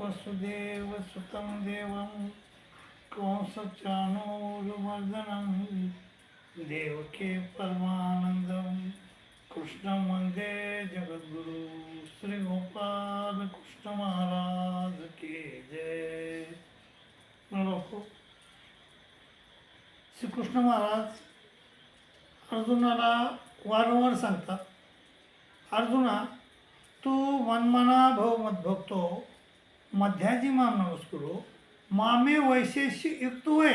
वसुदेवसुतं देवं कंसचाणूरमर्दनं देवके परमानन्दं कृष्णं वन्दे जगद्गुरु श्रीगोपाल कृष्ण महाराज जय श्रीकृष्ण महाराज अर्जुनाला वारंवार सांगतात अर्जुना तू मनमना भव मत भोगतो माम नमस्कुरो मामे वैशेष्य युक्त वय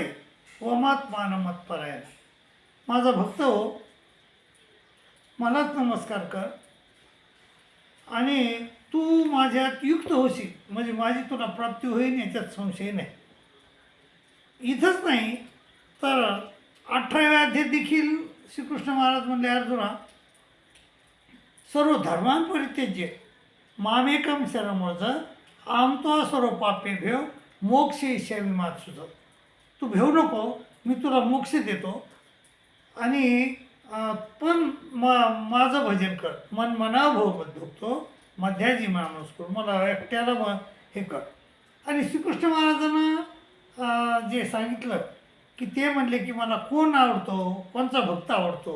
वमात मान मत्परायण माझा भक्त हो. मलाच नमस्कार कर. आणि तू माझ्यात युक्त होशील. म्हणजे माझी तुला प्राप्ती होईल याच्यात संशय नाही. इथंच नाही तर अठराव्या अध्याय देखील श्रीकृष्ण महाराज म्हणले अर्जुना सर्व धर्मांपरित्यज्य मामेकम शरणमज आम तो सर्व पापे भेव मोक्ष इष्यामी तू भेऊ नको मी तुला मोक्ष देतो. आणि पण मा माझं भजन कर. मन मना भाऊ दुखतो मध्याजी माणूस कर मला एकट्याला म हे कर. आणि श्रीकृष्ण महाराजांना जे सांगितलं की ते म्हणले की मला कोण आवडतो? कोणचा भक्त आवडतो?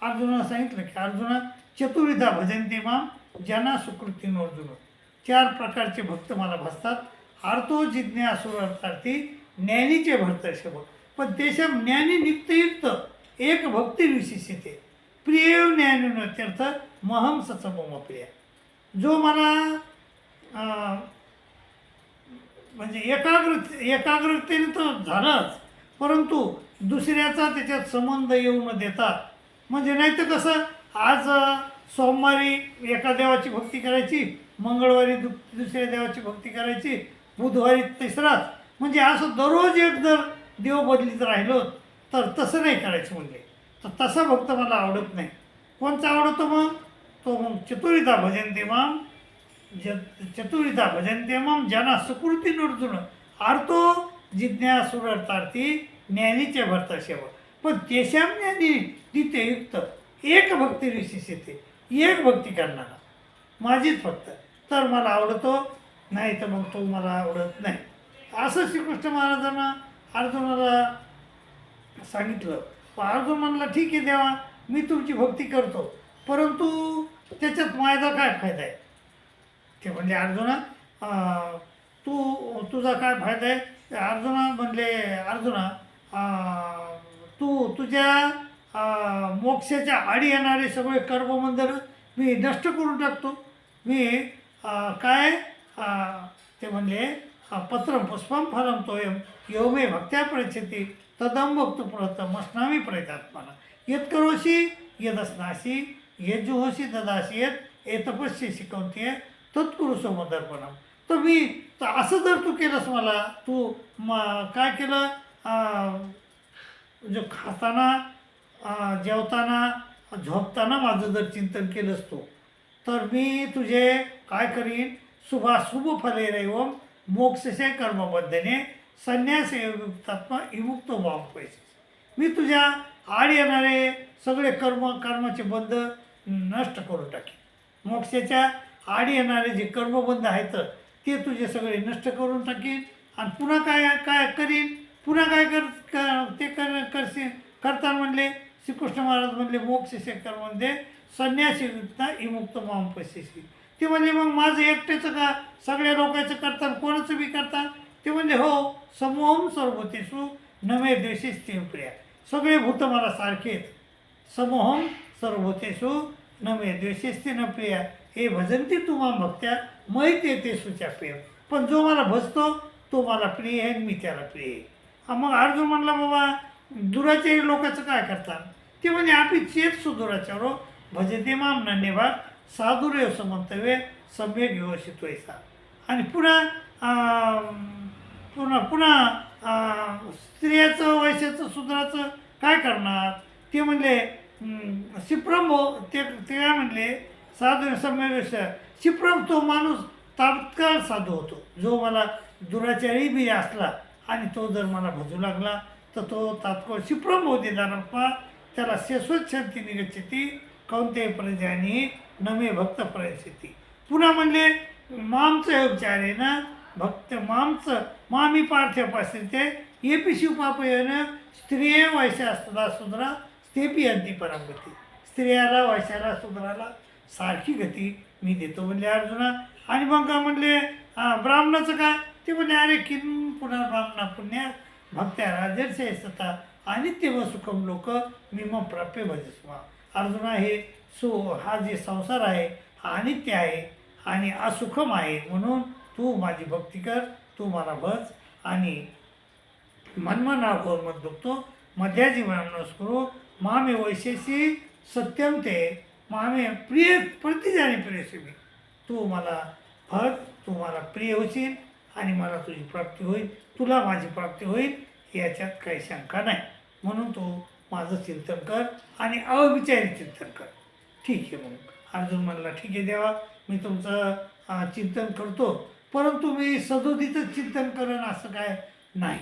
अर्जुनानं सांगितलं की अर्जुना चतुर्विधा भजनते माम ज्यांना सुकृतीन अर्जुन चार प्रकारचे भक्त मला भासतात. आर्तो जिज्ञासुर अर्थार्थी ज्ञानीचे असे शब पण त्याच्या ज्ञानी नियुक्तयुक्त एक भक्ती विशेषते. प्रिय ज्ञानी ज्ञानीत्यर्थ महम सचमम प्रिय. जो मला म्हणजे एकाग्र एकाग्रतेने तर झालाच परंतु दुसऱ्याचा त्याच्यात संबंध येऊ न देता म्हणजे नाही तर कसं आज सोमवारी एका देवाची भक्ती करायची मंगळवारी दु दुसऱ्या देवाची भक्ती करायची बुधवारी तिसराच. म्हणजे असं दररोज एक जर देव बदलीत राहिलो तर तसं नाही करायचं म्हणजे. तर तसा भक्त मला आवडत नाही. कोणचा आवडतो मग? तो मग चतुर्विधा भजन माम ज चतुर्विधा भजन्ते मम जना सुकृती अर्जुन आर्तो जिज्ञासुरर्थार्थी ज्ञानीचे भरत शेव पण तेशाम ज्ञानी युक्त एक भक्ती विशेष येते. एक भक्ती करणारा. माझीच फक्त. तर मला आवडतो नाही तर मग तो मला आवडत नाही. असं श्रीकृष्ण महाराजांना अर्जुनाला सांगितलं. पण अर्जुन म्हणला ठीक आहे देवा मी तुमची भक्ती करतो. परंतु त्याच्यात माझा काय फायदा आहे? ते म्हणले अर्जुना तू तुझा काय फायदा आहे? अर्जुना म्हणले अर्जुना तू तुझ्या मोक्षाच्या आडी येणारे सगळे कर्मबंधन मी नष्ट करून टाकतो. मी काय? ते म्हणले पत्रम पत्रं पुष्पं तोयम यो मे भक्त्या प्रयच्छति तदं भक्तु प्रथम अस्नामी प्रयतात्मना यत् करोषि यदस्नासि यज्जुहोषि येत ये एतपस्ये शिकवते तत्कुरु समदर्पणम। तर मी तर असं जर तू केलंस मला तू म काय केलं? अं, जो म्हणजे खाताना जेवताना झोपताना माझं जर चिंतन केलंस तू तर मी तुझे काय करीन? शुभाशुभ फले रैवम मोक्षसे कर्मबद्धने संन्यास युक्तात्मा विमुक्त व्हाव पैसे. मी तुझ्या आड येणारे सगळे कर्म कर्माचे बंध नष्ट करून टाकेन. मोक्षाच्या आड येणारे जे कर्मबंध आहेत ते तुझे सगळे नष्ट करून टाकीन. आणि पुन्हा काय काय करीन? पुन्हा काय कर ते कर करशील? करताना म्हणले श्रीकृष्ण महाराज म्हणले मोक्ष कर्ममध्ये संन्यासी युक्ता विमुक्त माम पैसेशी ते म्हणले मग माझं एकट्याचं का? सगळ्या लोकांचं करतात कोणाचं बी करतात? ते म्हणले हो समूहम सर्वभूतेषु नवे देशी ते प्रिया सगळे भूत मला सारखे आहेत. समूहम सर्वभूतेषु नमे द्वेषेस्ते न प्रिया हे भजंती तुम्हा भक्त्या मैत येते सुचाप्रिय पण जो मला भजतो तो मला प्रिय आहे आणि मी त्याला प्रिय आहे. मग अर्जुन म्हणला बाबा दुराचारी लोकांचं काय करतात ते म्हणजे आपली चेत सुदुराचारो हो. भजते माम नन्यभाग साधुर्य समंतव्य सम्यक व्यवस्थित व्हायचा आणि पुन्हा पुन्हा पुन्हा स्त्रियाचं वैश्याचं शूद्राचं काय करणार? ते म्हणले शिप्रम हो ते काय म्हणले? साधू सम्यक शिप्रम तो माणूस तात्काळ साधू होतो. जो मला दुराचारी बी असला आणि तो जर मला भजू लागला तर तो तात्काळ शिप्रम होते दानप्पा त्याला शाश्वत शांती निगच्छती कौंते प्रजानी नमे भक्त प्रयसिती पुन्हा म्हणले मामचं उपचारेण भक्त मामचं मामी पार्थ्यपाश्रिते शिवपाप शिवपापयन स्त्रिये वैशास्त्रदा सुधरा स्तेपी अंती परमगती। स्त्रियाला वैशाला सुधराला सारखी गती मी देतो म्हणले अर्जुना। आणि मग का म्हणले "हा, ब्राह्मणाचं काय ते म्हणले अरे किन पुन्हा ब्राह्मणा पुण्या भक्त्या राजर्षे सता आणि तेव्हा सुखम लोक मी मग प्राप्य भजस्वा। अर्जुना हे सु हा जे संसार आहे हा अनित्य आहे आणि असुखम आहे. म्हणून तू माझी भक्ती कर तू मला भज आणि मन्मना मत दुखतो. मध्याजी ब्राह्मणस करू. मामे वैशेषी सत्यम ते. मामे प्रिय प्रतिजाने प्रियशी मी तू मला भज तू मला प्रिय होशील आणि मला तुझी प्राप्ती होईल. तुला माझी प्राप्ती होईल याच्यात काही शंका नाही. म्हणून तू माझं चिंतन कर आणि अविचारी चिंतन कर. ठीक आहे मग. अर्जुन म्हणला ठीक आहे देवा मी तुमचं चिंतन करतो. परंतु मी सदोदितच चिंतन करेन असं काय नाही.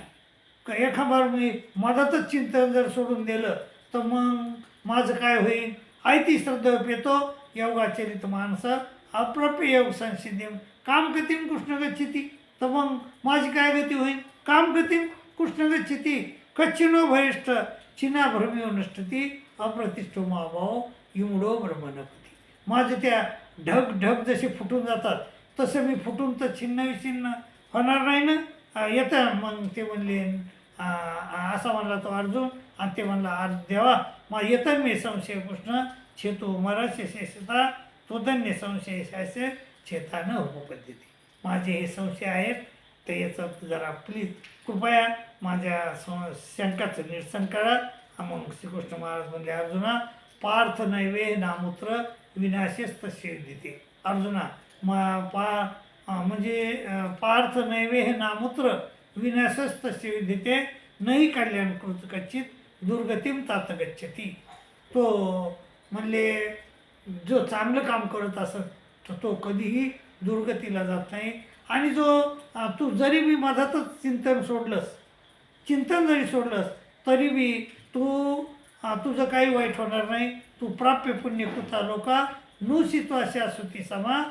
का एखाबार मी मधातच चिंतन जर सोडून दिलं तर मग माझं काय होईल? आयती श्रद्धा येतो योगाचरित माणसं अप्रप्रिय योग संसिद्धी काम गतीम कृष्णगच्छिती. तर मग माझी काय गती होईल? काम गतीम कृष्णगच्छिती कच्चिनो भरिष्ठ चिना नष्टती अप्रतिष्ठो महाभाव इमडो ब्रह्मणपती। माझं त्या ढग ढग जसे फुटून जातात तसं मी फुटून तर छिन्न विछिन्न होणार नाही ना? येतं मग ते म्हणले असा म्हणला तो अर्जुन आणि ते म्हणला अर्ज देवा मग येतं मी संशय कृष्ण छेतो मराशे शेषता तो धन्य संशय शास्य छेता न हो पद्धती माझे हे संशय आहेत तर याचा जरा प्लीज कृपया माझ्या सं शंकाचं निरसन करा. मग श्रीकृष्ण महाराज म्हणले अर्जुना पार्थ नैवे नामूत्र विनाशेच तसे देते अर्जुना मा पा म्हणजे पार्थ नैवे हे नामूत्र विनाशच तसे देते नाही कल्याण कृत कच्चित दुर्गतीम तात गच्छती. तो म्हणले जो चांगलं काम करत असत तर तो कधीही दुर्गतीला जात नाही. आणि जो तू जरी मी माझातच चिंतन सोडलंस चिंतन जरी सोडलंस तरी मी तू तुझं काही वाईट होणार नाही. तू प्राप्य पुण्य कृता लोका नुसित्वाशा सुती समा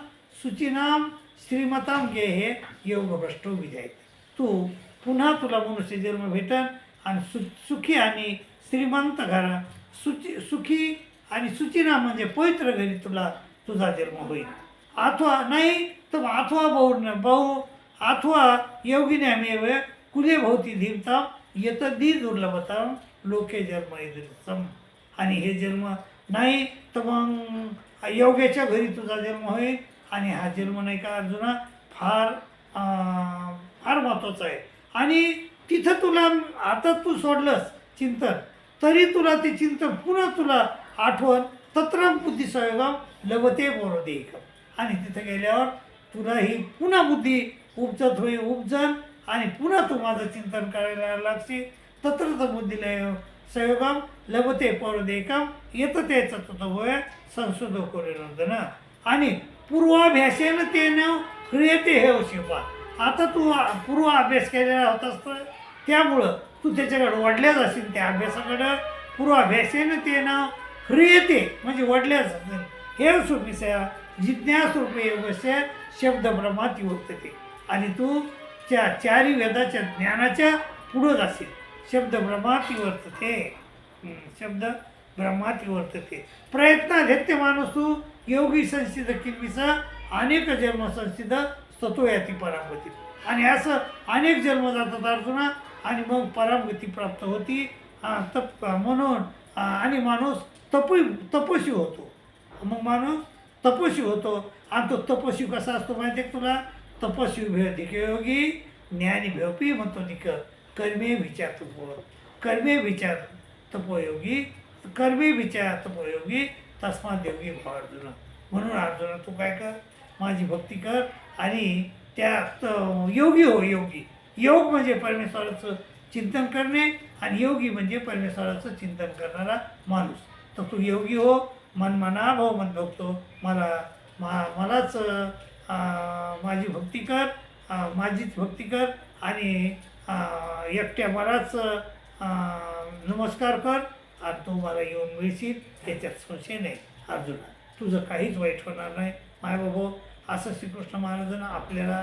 सुचिनाम श्रीमताम गे हे योग भ्रष्ट विजय तू पुन्हा तुला मनुष्य जन्म भेटन आणि सु सुखी आणि श्रीमंत घरा सुची सुखी आणि सुचिना म्हणजे पवित्र घरी तुला तुझा जन्म होईल. अथवा नाही तम अथवा बहु न बहु अथवा योगिन्यामेव कुले भोवती धीमताम येत दी दुर्लभताम लोके जन्म सम आणि हे जन्म नाही तर मग योग्याच्या घरी तुझा जन्म होईल आणि हा जन्म नाही का अर्जुना? फार फार महत्त्वाचा आहे. आणि तिथं तुला आता तू सोडलंस चिंतन तरी तुला ते चिंतन पुन्हा तुला आठवण तत्र बुद्धी सहयोगम लवते बोरोदेकम आणि तिथं गेल्यावर तुला ही पुन्हा बुद्धी उपजत होईल उपजन आणि पुन्हा तू माझं चिंतन करायला लागशील. तत्र तर बुद्धीला संयोगम लभते पौरदेकम येतं ते तुझं होय संशोधो नंदन आणि पूर्वाभ्यासेन तेनं क्रियते हे शिवा. आता तू पूर्व अभ्यास केलेला होत तर त्यामुळं तू त्याच्याकडे वडल्याच असेल त्या अभ्यासाकडं. पूर्वाभ्यासेनं ते न क्रियते म्हणजे वडल्याच असेल हे सुपिसया जिज्ञासरूपे योगस्य शब्द ब्रह्माती वर्तते आणि तू त्या चारी वेदाच्या ज्ञानाच्या पुढं जाशील. शब्द वर्तते शब्द ब्रह्माती वर्तते माणूस तू. योगी संस्थित किल्मिसा अनेक जन्म संसिद याती परामगती आणि असं अनेक जन्म जातात अर्जुना आणि मग परामगती प्राप्त होती. तप म्हणून आणि माणूस तप तपस्वी होतो. मग माणूस तपस्वी होतो. आणि तो तपस्वी कसा असतो माहिती आहे तुला? तपस्वी भेव योगी ज्ञानी भेवपी म्हणतो निक. कर्मे विचार तपो. कर्मे विचार तपोयोगी कर्मे विचार तपोयोगी तस्मात देवगी भाव अर्जुन. म्हणून अर्जुन तू काय कर? माझी भक्ती कर. आणि त्या त- योगी हो योगी. योग म्हणजे परमेश्वराचं चिंतन करणे आणि योगी म्हणजे परमेश्वराचं चिंतन करणारा माणूस. तर तू योगी हो मन मना भाऊ मन भोगतो मला मा मलाच माझी भक्ती कर माझीच भक्ती कर आणि एकट्या मलाच नमस्कार कर आणि तू मला येऊन मिळशील याच्यात संशय नाही अर्जुना. तुझं काहीच वाईट होणार नाही. माय बाबा असं श्रीकृष्ण महाराजांना आपल्याला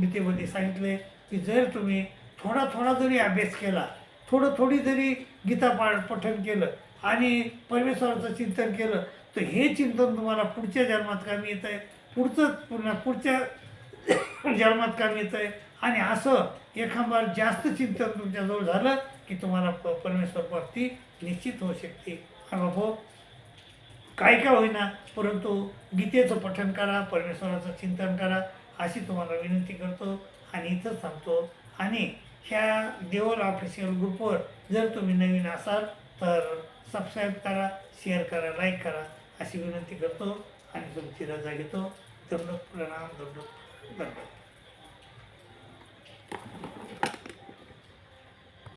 गीतेमध्ये सांगितले की जर तुम्ही थोडा थोडा जरी अभ्यास केला थोडं थोडी जरी गीता पाठ पठण केलं आणि परमेश्वराचं चिंतन केलं तर हे चिंतन तुम्हाला पुढच्या जन्मात कामी येतं आहे पुढचं पुन्हा पुढच्या जन्मात कामी येतं आहे आणि असं एखादा जास्त चिंतन तुमच्याजवळ झालं की तुम्हाला प परमेश्वर प्राप्ती निश्चित होऊ शकते. हा काय काय होईना परंतु गीतेचं पठन करा परमेश्वराचं चिंतन करा अशी तुम्हाला विनंती करतो आणि इथंच थांबतो. आणि ह्या देवल ऑफिशियल ग्रुपवर जर तुम्ही नवीन असाल तर सबस्क्राईब करा शेअर करा लाईक करा अशी विनंती करतो आणि तुमची रजा घेतो. दंडोत प्रणाम. दंडोत धन्यवाद.